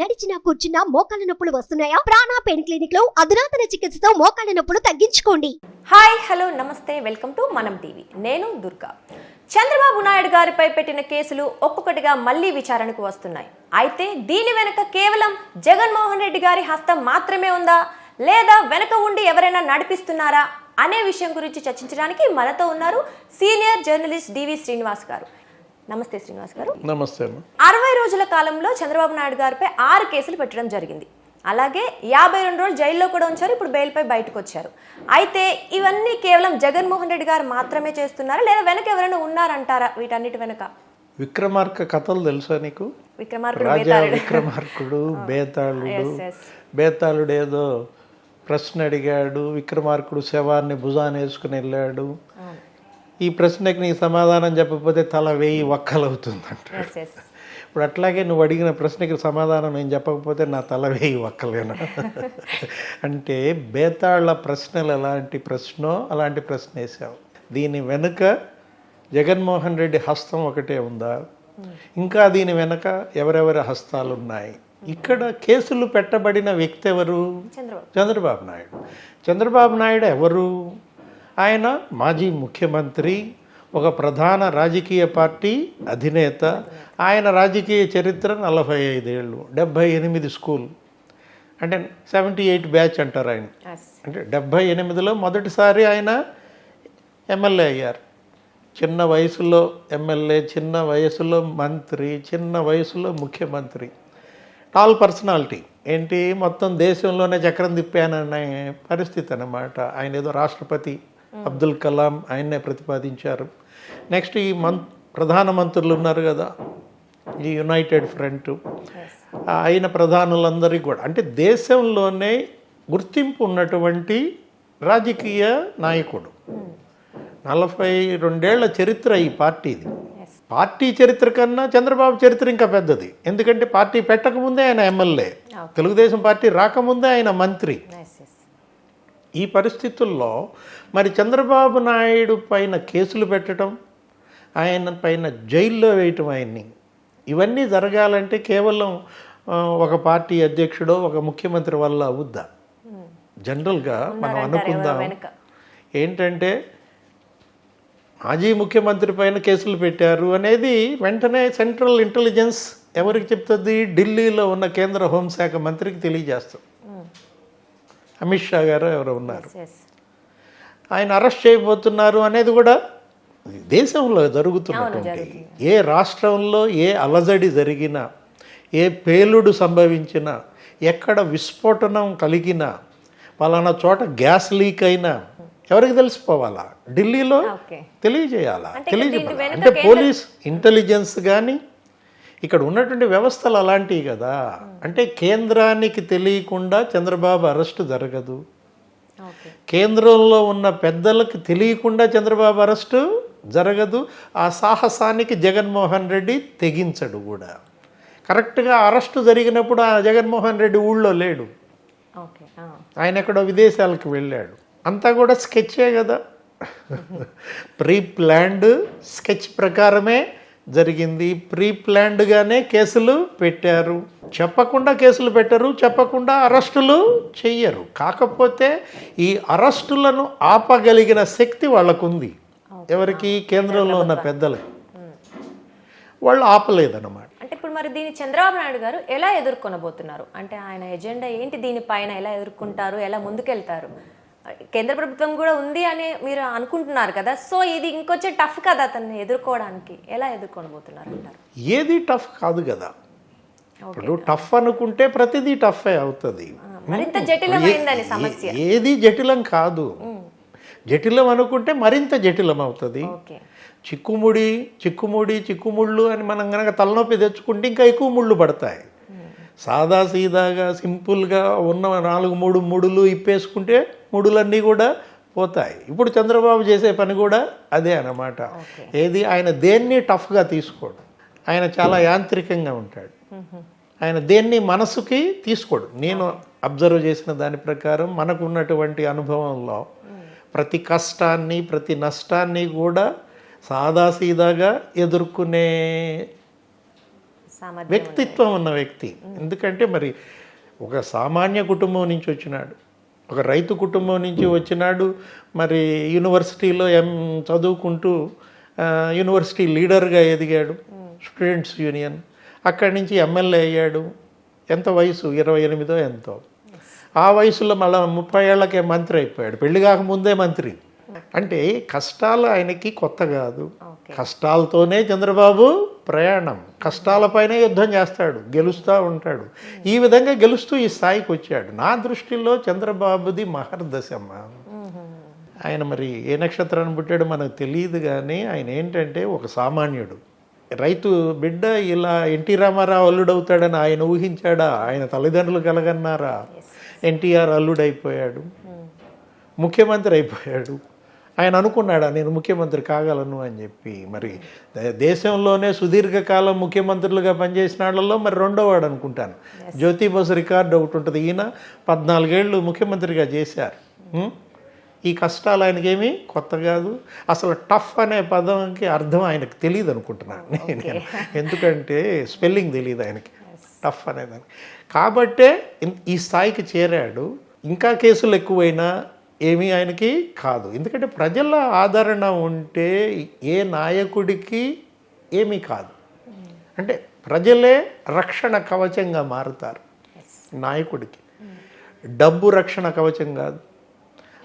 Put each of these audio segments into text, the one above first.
నడిచినా కూర్చున్నా మోకాళ్ళ నొప్పులు వస్తున్నాయా? ప్రాణా పెయిన్ క్లినిక్లో అధునాతన చికిత్సతో మోకాళ్ళ నొప్పులు తగ్గించుకోండి. హాయ్ హలో నమస్తే వెల్కమ్ టు మనం టీవీ. నేను దుర్గా. చంద్రబాబు నాయుడు గారిపై పెట్టిన కేసులు ఒక్కొక్కటిగా మళ్ళీ విచారణకు వస్తున్నాయి. అయితే దీని వెనుక కేవలం జగన్మోహన్ రెడ్డి గారి హస్తం మాత్రమే ఉందా? లేదా వెనక ఉండి ఎవరైనా నడిపిస్తున్నారా? అనే విషయం గురించి చర్చించడానికి మనతో ఉన్నారు సీనియర్ జర్నలిస్ట్ డివి శ్రీనివాస్ గారు. నమస్తే శ్రీనివాస్ గారు. నమస్తే అరవై రోజుల కాలంలో చంద్రబాబు నాయుడు గారిపై ఆరు కేసులు పెట్టడం జరిగింది. అలాగే యాభై రెండు రోజులు జైల్లో కూడా ఉంచారు ఇప్పుడు బెయిల్పై బయటకు వచ్చారు. అయితే ఇవన్నీ కేవలం జగన్మోహన్ రెడ్డి గారు మాత్రమే చేస్తున్నారా లేదా వెనక ఎవరైనా ఉన్నారంటారా వీటన్నిటి వెనక? విక్రమార్క కథలు తెలుసా నీకు? విక్రమార్కుడు రాజా బేతాళుడు. విక్రమార్కుడు. బేతాళుడు. ఏదో ప్రశ్న అడిగాడు విక్రమార్కుడు శవాన్ని భుజాన్ని వేసుకుని వెళ్ళాడు. ఈ ప్రశ్నకి నీ సమాధానం చెప్పకపోతే తల వేయి వక్కలవుతుందంట. ఇప్పుడు అట్లాగే నువ్వు అడిగిన ప్రశ్నకి సమాధానం నేను చెప్పకపోతే నా తల వేయి వక్కలేనా. అంటే బేతాళ ప్రశ్నలు ఎలాంటి ప్రశ్నో అలాంటి ప్రశ్న వేసావు. దీని వెనుక జగన్మోహన్ రెడ్డి హస్తం ఒకటే ఉందా? ఇంకా దీని వెనుక ఎవరెవరి హస్తాలు ఉన్నాయి ఇక్కడ కేసులు పెట్టబడిన వ్యక్తి ఎవరు? చంద్రబాబు నాయుడు. చంద్రబాబు నాయుడు ఎవరు? ఆయన మాజీ ముఖ్యమంత్రి ఒక ప్రధాన రాజకీయ పార్టీ అధినేత. ఆయన రాజకీయ చరిత్ర నలభై ఐదేళ్ళు డెబ్భై ఎనిమిది స్కూల్. అంటే సెవెంటీ ఎయిట్ బ్యాచ్ అంటారు ఆయన. అంటే డెబ్భై ఎనిమిదిలో మొదటిసారి ఆయన ఎమ్మెల్యే అయ్యారు. చిన్న వయసులో ఎమ్మెల్యే చిన్న వయసులో మంత్రి చిన్న వయసులో ముఖ్యమంత్రి. టాల్ పర్సనాలిటీ ఏంటి? మొత్తం దేశంలోనే చక్రం తిప్పాననే పరిస్థితి అన్నమాట. ఆయన ఏదో రాష్ట్రపతి. అబ్దుల్ కలాం ఆయన్నే ప్రతిపాదించారు. నెక్స్ట్ ఈ మం ప్రధానమంత్రులు ఉన్నారు కదా ఈ యునైటెడ్ ఫ్రంట్ ఆయన ప్రధానులందరికీ కూడా అంటే దేశంలోనే గుర్తింపు ఉన్నటువంటి రాజకీయ నాయకుడు. నలభై రెండేళ్ళ చరిత్ర ఈ పార్టీది. పార్టీ చరిత్ర కన్నా చంద్రబాబు చరిత్ర ఇంకా పెద్దది. ఎందుకంటే పార్టీ పెట్టకముందే ఆయన ఎమ్మెల్యే. తెలుగుదేశం పార్టీ రాకముందే ఆయన మంత్రి. ఈ పరిస్థితుల్లో మరి చంద్రబాబు నాయుడు పైన కేసులు పెట్టడం ఆయన పైన జైల్లో వేయటం ఆయన్ని. ఇవన్నీ జరగాలంటే కేవలం ఒక పార్టీ అధ్యక్షుడో ఒక ముఖ్యమంత్రి వల్ల అవుద్దా? జనరల్గా మనం అనుకుందాం. ఏంటంటే మాజీ ముఖ్యమంత్రి పైన కేసులు పెట్టారు అనేది వెంటనే సెంట్రల్ ఇంటెలిజెన్స్ ఎవరికి చెప్తుంది? ఢిల్లీలో ఉన్న కేంద్ర హోంశాఖ మంత్రికి తెలియజేస్తాం. అమిత్ షా గారు ఎవరు ఉన్నారు. ఆయన అరెస్ట్ చేయబోతున్నారు అనేది కూడా దేశంలో జరుగుతున్నటువంటి ఏ రాష్ట్రంలో ఏ అలజడి జరిగినా ఏ పేలుడు సంభవించినా ఎక్కడ విస్ఫోటనం కలిగినా పలానా చోట గ్యాస్ లీక్ అయినా ఎవరికి తెలిసిపోవాలా? ఢిల్లీలో. తెలియజేయాలా తెలియజేయాలి? అంటే పోలీస్ ఇంటెలిజెన్స్ కానీ ఇక్కడ ఉన్నటువంటి వ్యవస్థలు అలాంటివి కదా. అంటే కేంద్రానికి తెలియకుండా చంద్రబాబు అరెస్టు జరగదు. కేంద్రంలో ఉన్న పెద్దలకు తెలియకుండా చంద్రబాబు అరెస్టు జరగదు. ఆ సాహసానికి జగన్మోహన్ రెడ్డి తెగించడు కూడా. కరెక్ట్గా అరెస్టు జరిగినప్పుడు ఆ జగన్మోహన్ రెడ్డి ఊళ్ళో లేడు. ఆయన ఎక్కడో విదేశాలకు వెళ్ళాడు. అంతా కూడా స్కెచ్చే కదా. ప్రీ ప్లాన్డ్ స్కెచ్ ప్రకారమే జరిగింది. ప్రీ ప్లాన్డ్గానే కేసులు పెట్టారు. చెప్పకుండా కేసులు పెట్టరు చెప్పకుండా అరెస్టులు చెయ్యరు. కాకపోతే ఈ అరెస్టులను ఆపగలిగిన శక్తి వాళ్ళకుంది. ఎవరికి? కేంద్రంలో ఉన్న పెద్దలకి. వాళ్ళు ఆపలేదన్నమాట. అంటే ఇప్పుడు మరి దీన్ని చంద్రబాబు నాయుడు గారు ఎలా ఎదుర్కొనబోతున్నారు? అంటే ఆయన ఎజెండా ఏంటి? దీనిపైన ఎలా ఎదుర్కొంటారు? ఎలా ముందుకెళ్తారు? కేంద్ర ప్రభుత్వం కూడా ఉంది అని మీరు అనుకుంటున్నారు కదా. సో ఇది ఇంకొంచెం టఫ్ కదా అతన్ని ఎదుర్కోవడానికి. ఎలా ఎదుర్కొనబోతున్నారు అంటారు? ఏది టఫ్ కాదు కదా. ఇప్పుడు టఫ్ అనుకుంటే ప్రతిదీ టఫే అవుతుంది. మరింత జటిలమైందని సమస్య. ఏది జటిలం కాదు. జటిలం అనుకుంటే మరింత జటిలం అవుతుంది. చిక్కుముడి చిక్కుముడి చిక్కుముళ్ళు అని మనం కనుక తలనొప్పి తెచ్చుకుంటే ఇంకా ఎక్కువ ముళ్ళు పడతాయి. సాదా సీదాగా సింపుల్గా ఉన్న నాలుగు మూడు ముడులు ఇప్పేసుకుంటే ముడులన్నీ కూడా పోతాయి. ఇప్పుడు చంద్రబాబు చేసే పని కూడా అదే అన్నమాట. ఏది? ఆయన దేన్ని టఫ్గా తీసుకోడు. ఆయన చాలా యాంత్రికంగా ఉంటాడు. ఆయన దేన్ని మనసుకి తీసుకోడు. నేను అబ్జర్వ్ చేసిన దాని ప్రకారం మనకు ఉన్నటువంటి అనుభవంలో ప్రతి కష్టాన్ని ప్రతి నష్టాన్ని కూడా సాదాసీదాగా ఎదుర్కొనే వ్యక్తిత్వం ఉన్న వ్యక్తి. ఎందుకంటే మరి ఒక సామాన్య కుటుంబం నుంచి వచ్చినాడు. ఒక రైతు కుటుంబం నుంచి వచ్చినాడు. మరి యూనివర్సిటీలో ఎం చదువుకుంటూ యూనివర్సిటీ లీడర్గా ఎదిగాడు. Students union. అక్కడి నుంచి ఎమ్మెల్యే అయ్యాడు. ఎంత వయసు? ఇరవై ఎనిమిదో ఎంతో. ఆ వయసులో మళ్ళీ ముప్పై ఏళ్ళకే మంత్రి అయిపోయాడు. పెళ్ళి కాకముందే మంత్రి. అంటే కష్టాలు ఆయనకి కొత్త కాదు. కష్టాలతోనే చంద్రబాబు ప్రయాణం. కష్టాలపైనే యుద్ధం చేస్తాడు గెలుస్తూ ఉంటాడు. ఈ విధంగా గెలుస్తూ ఈ స్థాయికి వచ్చాడు. నా దృష్టిలో చంద్రబాబుది మహర్దశమ్మ. ఆయన మరి ఏ నక్షత్రాన్ని పుట్టాడో మనకు తెలియదు కానీ ఆయన ఏంటంటే ఒక సామాన్యుడు. రైతు బిడ్డ ఇలా ఎన్టీ రామారావు అల్లుడవుతాడని ఆయన ఊహించాడా? ఆయన తల్లిదండ్రులు కలగన్నారా? ఎన్టీఆర్ అల్లుడైపోయాడు. ముఖ్యమంత్రి అయిపోయాడు. ఆయన అనుకున్నాడా నేను ముఖ్యమంత్రి కాగలను అని చెప్పి. మరి దేశంలోనే సుదీర్ఘకాలం ముఖ్యమంత్రులుగా పనిచేసిన వాళ్ళలో మరి రెండో వాడు అనుకుంటాను. జ్యోతి బసు రికార్డు ఒకటి ఉంటుంది. ఈయన పద్నాలుగేళ్ళు ముఖ్యమంత్రిగా చేశారు? ఈ కష్టాలు ఆయనకేమీ కొత్త కాదు. అసలు టఫ్ అనే పదంకి అర్థం ఆయనకు తెలియదు అనుకుంటున్నాను నేను. ఎందుకంటే స్పెల్లింగ్ తెలియదు ఆయనకి. టఫ్ అనేదానికి కాబట్టే ఈ స్థాయికి చేరాడు. ఇంకా కేసులు ఎక్కువైనా ఏమీ ఆయనకి కాదు. ఎందుకంటే ప్రజల ఆదరణ ఉంటే ఏ నాయకుడికి ఏమీ కాదు. అంటే ప్రజలే రక్షణ కవచంగా మారుతారు నాయకుడికి. డబ్బు రక్షణ కవచం కాదు.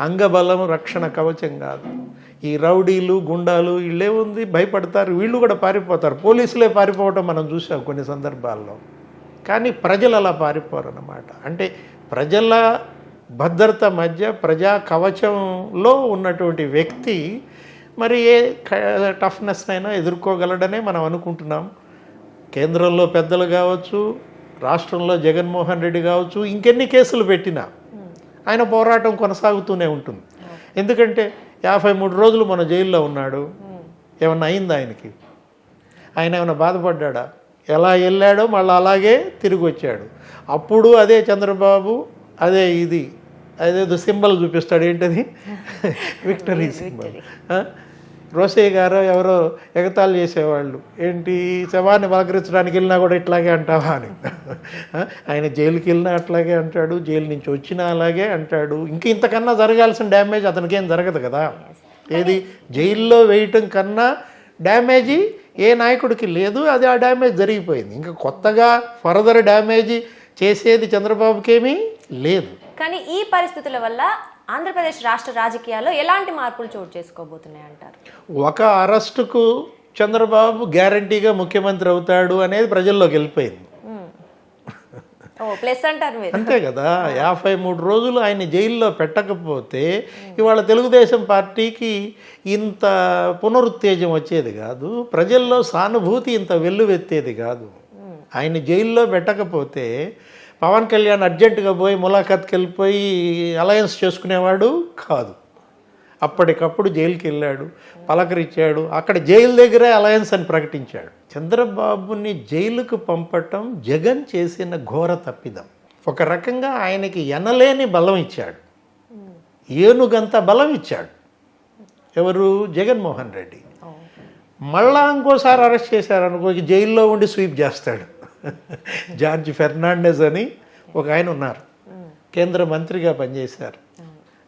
అంగబలం రక్షణ కవచం కాదు. ఈ రౌడీలు గుండాలు వీళ్ళే ఉంది భయపడతారు వీళ్ళు కూడా పారిపోతారు. పోలీసులే పారిపోవటం మనం చూసాం కొన్ని సందర్భాల్లో. కానీ ప్రజలు అలా పారిపోరు అన్నమాట అంటే ప్రజల భద్రత మధ్య ప్రజా కవచంలో ఉన్నటువంటి వ్యక్తి మరి ఏ టఫ్నెస్నైనా ఎదుర్కోగలడనే మనం అనుకుంటున్నాం. కేంద్రంలో పెద్దలు కావచ్చు రాష్ట్రంలో జగన్మోహన్ రెడ్డి కావచ్చు ఇంకెన్ని కేసులు పెట్టినా ఆయన పోరాటం కొనసాగుతూనే ఉంటుంది. ఎందుకంటే యాభై మూడు రోజులు మన జైల్లో ఉన్నాడు. ఏమన్నా అయిందా ఆయనకి? ఆయన ఏమైనా బాధపడ్డా ఎలా వెళ్ళాడో మళ్ళీ అలాగే తిరిగి వచ్చాడు. అప్పుడు అదే చంద్రబాబు అదే ఇది. అదేదో సింబల్ చూపిస్తాడు. ఏంటది? Victory symbol. రోసయ్య గారు ఎవరో ఎగతాళి చేసేవాళ్ళు. ఏంటి? శవాన్ని పలకరించడానికి వెళ్ళినా కూడా ఇట్లాగే అంటావా అని. ఆయన జైలుకి వెళ్ళినా అట్లాగే అంటాడు. జైలు నుంచి వచ్చినా అలాగే అంటాడు. ఇంక ఇంతకన్నా జరగాల్సిన డ్యామేజ్ అతనికి ఏం జరగదు కదా. ఏది? జైల్లో వేయటం కన్నా డ్యామేజీ ఏ నాయకుడికి లేదు. అది ఆ డ్యామేజ్ జరిగిపోయింది. ఇంకా కొత్తగా ఫర్దర్ డ్యామేజ్ చేసేది చంద్రబాబుకేమీ లేదు. కానీ ఈ పరిస్థితుల వల్ల ఆంధ్రప్రదేశ్ రాష్ట్ర రాజకీయాల్లో ఎలాంటి మార్పులు చోటు చేసుకోబోతున్నాయి అంటారు? ఒక అరెస్టుకు చంద్రబాబు గ్యారంటీగా ముఖ్యమంత్రి అవుతాడు అనేది ప్రజల్లోకి వెళ్ళిపోయింది. అంతే కదా. యాభై మూడు రోజులు ఆయన జైల్లో పెట్టకపోతే ఇవాళ తెలుగుదేశం పార్టీకి ఇంత పునరుత్తేజం వచ్చేది కాదు. ప్రజల్లో సానుభూతి ఇంత వెల్లువెత్తేది కాదు. ఆయన జైల్లో పెట్టకపోతే పవన్ కళ్యాణ్ అర్జెంటుగా పోయి ములాఖాత్కి వెళ్ళిపోయి అలయన్స్ చేసుకునేవాడు కాదు. అప్పటికప్పుడు జైలుకి వెళ్ళాడు పలకరించాడు అక్కడ జైలు దగ్గరే అలయన్స్ అని ప్రకటించాడు. చంద్రబాబుని జైలుకు పంపటం జగన్ చేసిన ఘోర తప్పిదం. ఒక రకంగా ఆయనకి ఎనలేని బలం ఇచ్చాడు. ఏనుగంత బలం ఇచ్చాడు. ఎవరు? జగన్మోహన్ రెడ్డి. మళ్ళా ఇంకోసారి అరెస్ట్ చేశారనుకో జైల్లో ఉండి స్వీప్ చేస్తాడు. జార్జ్ ఫెర్నాండెస్ అని ఒక ఆయన ఉన్నారు. కేంద్ర మంత్రిగా పనిచేశారు.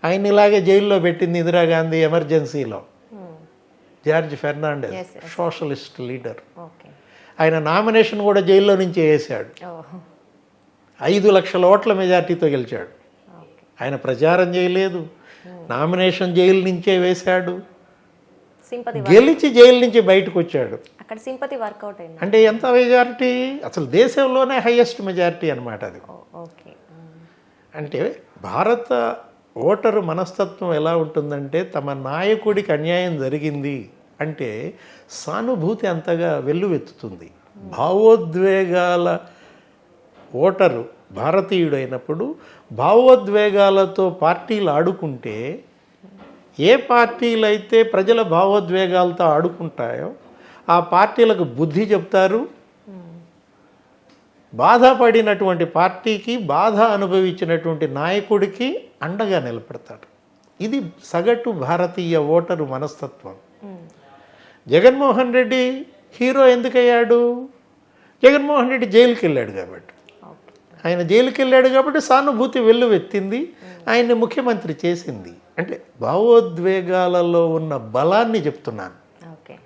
ఆయన ఇలాగే జైల్లో పెట్టింది ఇందిరాగాంధీ ఎమర్జెన్సీలో. George Fernandes. Socialist leader. ఆయన నామినేషన్ కూడా జైల్లో నుంచి వేసాడు ఐదు లక్షల ఓట్ల మెజార్టీతో గెలిచాడు. ఆయన ప్రచారం చేయలేదు. నామినేషన్ జైలు నుంచే వేశాడు. గెలిచి జైలు నుంచి బయటకు వచ్చాడు. అక్కడ సింపతి వర్కౌట్ అయింది. అంటే ఎంత మెజారిటీ? అసలు దేశంలోనే హైయెస్ట్ మెజారిటీ అనమాట అది. అంటే భారత ఓటరు మనస్తత్వం ఎలా ఉంటుందంటే తమ నాయకుడికి అన్యాయం జరిగింది అంటే సానుభూతి అంతగా వెల్లువెత్తుతుంది. భావోద్వేగాల ఓటరు భారతీయుడైనప్పుడు భావోద్వేగాలతో పార్టీలు ఆడుకుంటే ఏ పార్టీలు అయితే ప్రజల భావోద్వేగాలతో ఆడుకుంటాయో ఆ పార్టీలకు బుద్ధి చెప్తారు. బాధపడినటువంటి పార్టీకి బాధ అనుభవించినటువంటి నాయకుడికి అండగా నిలబడతాడు. ఇది సగటు భారతీయ ఓటరు మనస్తత్వం. జగన్మోహన్ రెడ్డి హీరో ఎందుకయ్యాడు? జగన్మోహన్ రెడ్డి జైలుకి వెళ్ళాడు కాబట్టి ఆయన జైలుకి వెళ్ళాడు కాబట్టి సానుభూతి వెల్లువెత్తింది. ఆయన్ని ముఖ్యమంత్రి చేసింది. అంటే భావోద్వేగాలలో ఉన్న బలాన్ని చెప్తున్నాను. ఓకే.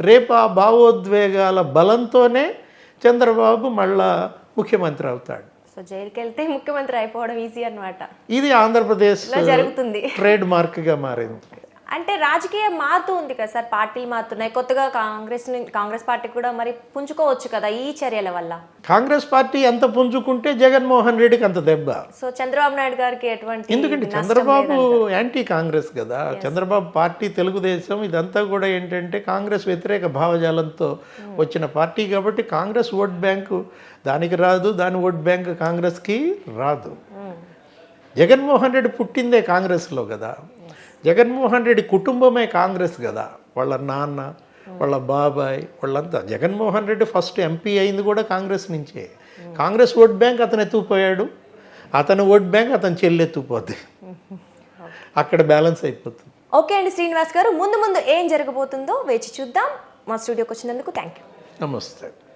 రేపు ఆ భావోద్వేగాల బలంతోనే చంద్రబాబు మళ్ళా ముఖ్యమంత్రి అవుతాడు. సో జైలుకి వెళ్తే ముఖ్యమంత్రి అయిపోవడం ఈజీ అన్నమాట. ఇది ఆంధ్రప్రదేశ్ జరుగుతుంది. ట్రేడ్ మార్క్గా మారింది. అంటే రాజకీయం మారుతూ ఉంది కదా సార్ పార్టీలు మారుతున్నాయి కొత్తగా కాంగ్రెస్ కాంగ్రెస్ పార్టీ కూడా మరి పుంజుకోవచ్చు కదా ఈ చర్యల వల్ల? కాంగ్రెస్ పార్టీ ఎంత పుంజుకుంటే జగన్మోహన్ రెడ్డికి అంత దెబ్బ. సో చంద్రబాబు నాయుడు గారికి ఎటువంటి ఎందుకంటే చంద్రబాబు. యాంటీ కాంగ్రెస్ కదా. చంద్రబాబు పార్టీ తెలుగుదేశం ఇదంతా కూడా ఏంటంటే కాంగ్రెస్ వ్యతిరేక భావజాలంతో వచ్చిన పార్టీ కాబట్టి కాంగ్రెస్ ఓట్ బ్యాంకు దానికి రాదు దాని ఓట్ బ్యాంక్ కాంగ్రెస్కి రాదు. మ్మ్. జగన్మోహన్ రెడ్డి పుట్టిందే కాంగ్రెస్లో కదా. జగన్మోహన్ రెడ్డి కుటుంబమే కాంగ్రెస్ కదా. వాళ్ళ నాన్న వాళ్ళ బాబాయ్ వాళ్ళంతా. జగన్మోహన్ రెడ్డి ఫస్ట్ ఎంపీ అయింది కూడా కాంగ్రెస్ నుంచే. కాంగ్రెస్ ఓట్ బ్యాంక్ అతను ఎత్తుకుపోయాడు. అతని ఓట్ బ్యాంక్ అతని చెల్లి ఎత్తుకుపోద్ది. అక్కడ బ్యాలెన్స్ అయిపోతుంది. ఓకే అండి శ్రీనివాస్ గారు ముందు ముందు ఏం జరగబోతుందో వేచి చూద్దాం. మా స్టూడియోకి వచ్చినందుకు థ్యాంక్ యూ నమస్తే.